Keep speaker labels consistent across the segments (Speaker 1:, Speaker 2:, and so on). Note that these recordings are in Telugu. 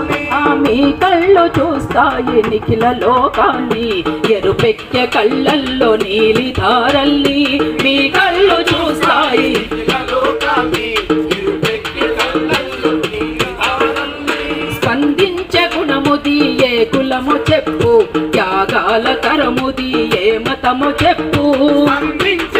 Speaker 1: ఆమె మీ కళ్ళు చూస్తాయి నిఖిల లోకాన్ని. ఎరుపెక్కె కళ్ళల్లో నీలి ధారల్ని. మీ కళ్ళు చూస్తాయి స్పందించే గుణముది ఏ కులము చెప్పు. త్యాగాల కరముది ఏ మతము చెప్పు.
Speaker 2: అందించగుణముది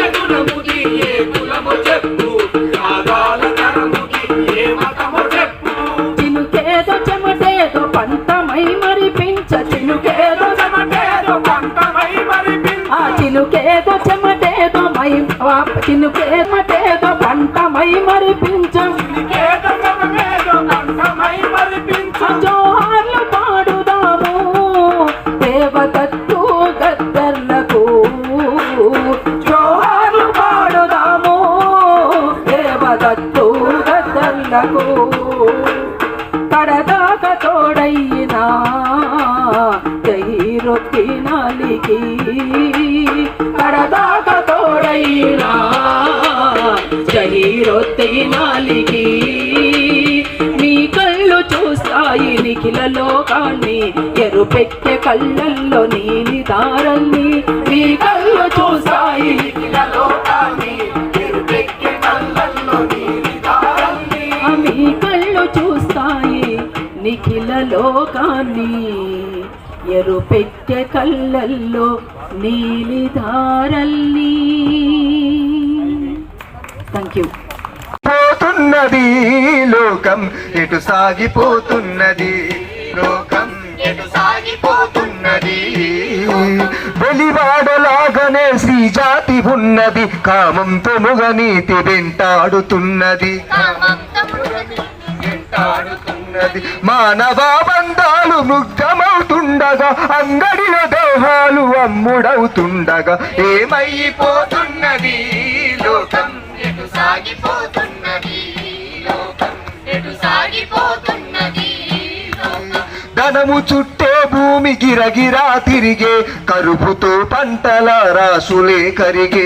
Speaker 1: మై ఆ చినుకేమటేదో పంటమై మరిపించం.
Speaker 2: నికేత చెమటేదో పంటమై మరిపించు
Speaker 1: జోహార్లు పాడుదాము. దేవతత్తు గద్దర్లకు. జోహార్లు పాడుదాము. దేవతత్తు గద్దర్లకు. జైరొత్తి నాలికి మీ కళ్ళు చూస్తాయి నిఖిల లోకాన్ని. ఎరుపెట్టె కళ్ళల్లో నీలి దారల్ని మీ కళ్ళు చూస్తాయి
Speaker 2: నిఖిల లోకాన్ని. కళ్ళల్లో నీలి
Speaker 1: మీ కళ్ళు చూస్తాయి నిఖిల లోకాన్ని. ఎరుపెట్టె కళ్ళల్లో నీలి దారల్ని థ్యాంక్ యూ
Speaker 3: పోతున్నది లోకం ఎటు సాగిపోతున్నది? లోకం ఎటు సాగిపోతున్నది? వెలివాడలాగానే శ్రీ జాతి ఉన్నది కామంతో ముగనీతి వెంటాడుతున్నది. వెంటాడుతున్నది. మానవ బంధాలు ముగ్ధమవుతుండగా అంగడిలో దేహాలు అమ్ముడవుతుండగా ఏమైపోతున్నది? లోకం ధనము చుట్టే భూమి గిరగిరా తిరిగే కరుపుతో పంటల రాసులే కరిగే.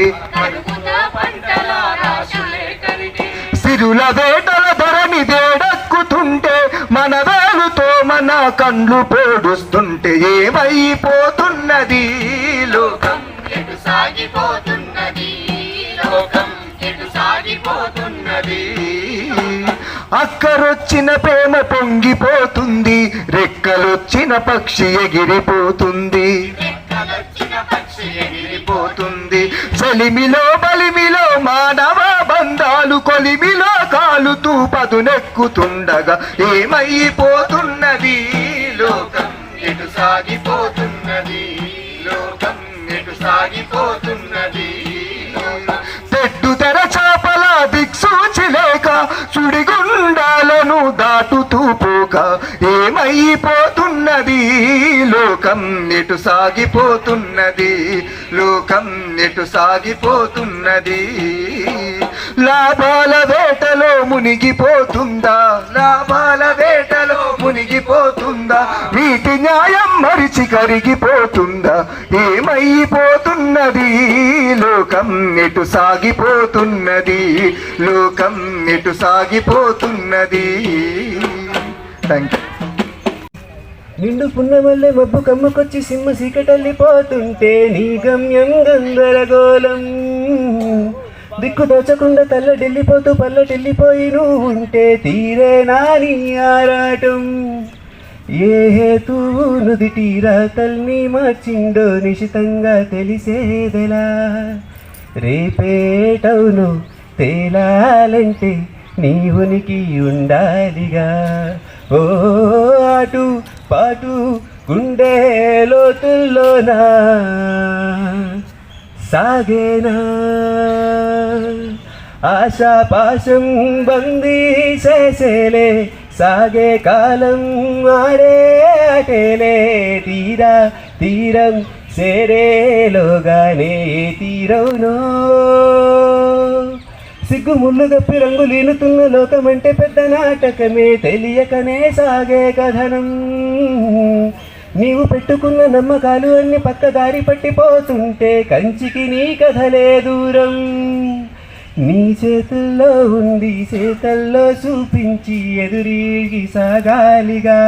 Speaker 3: సిరుల వేటల ధరని దేడక్కుతుంటే మన వేలుతో మన కండ్లు పోడుస్తుంటే ఏమైపోతున్నది లోకం? సాగిపోతుంది అక్కరొచ్చిన ప్రేమ పొంగిపోతుంది రెక్కలొచ్చిన పక్షి ఎగిరిపోతుంది. ఎగిరిపోతుంది. చలిమిలో బలిమిలో మానవ బంధాలు కొలిమిలో కాలుతూ పదునెక్కుతుండగా ఏమైపోతున్నది? లోకం ఎటు సాగిపోతున్నది? లోకం ఎటు సాగిపోతున్నది అయిపోతున్నది. లోకం నెటు సాగిపోతున్నది? లోకం నెటు సాగిపోతున్నది? లాభాల వేటలో మునిగిపోతుందా? లాభాల వేటలో మునిగిపోతుందా? వీటి న్యాయం మరిచి కరిగిపోతుందా? ఏమైపోతున్నది? లోకం నెటు సాగిపోతున్నది? లోకం నెటు సాగిపోతున్నది? థ్యాంక్ యూ
Speaker 4: నిండు పున్నమల్లె మబ్బు కమ్మకొచ్చి సింహ సీకటల్లిపోతుంటే నీ గమ్యం గందరగోళం దిక్కు దోచకుండా తల్లడిల్లిపోతూ పల్లటిల్లిపోయి నువ్వు ఉంటే తీరే నాని ఆరాటం. ఏ హేతువు తీరా తల్లి మార్చిండో నిశితంగా తెలిసేదెలా? రేపేటవును తేలాలంటే నీ ఉనికి ఉండాలిగా. ఓ అటు పాటు గుండె లోతుల్లోన సాగేనా? ఆశా పాశం బందీ చేసేలే సాగే కాలం ఆడే అటేలే తీరా తీరం సేరేలోగానే తీరవునో. సిగ్గు ముళ్ళు గప్పి రంగులీనుతున్న లోకమంటే పెద్ద నాటకమే తెలియకనే సాగే కథనం. నీవు పెట్టుకున్న నమ్మకాలు అన్ని పక్కదారి పట్టిపోతుంటే కంచికి నీ కథలే దూరం. నీ చేతుల్లో ఉంది చేతల్లో చూపించి ఎదురీగి సాగాలిగా.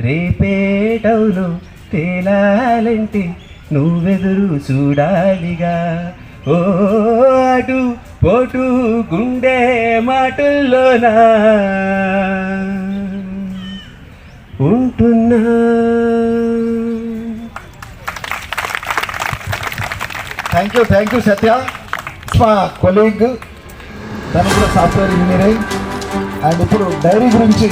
Speaker 4: రేపేటవులు తేలాలంటే నువ్వెదురు చూడాలిగా. ఓ అటు పోటు గుండె మాటల్లోనా ఉంటున్నా.
Speaker 5: Thank you thank you Satya మా కొలీగ్ తను కూడా సాఫ్ట్వేర్ ఇంజనీరింగ్ అండ్ ఇప్పుడు డైరీ గురించి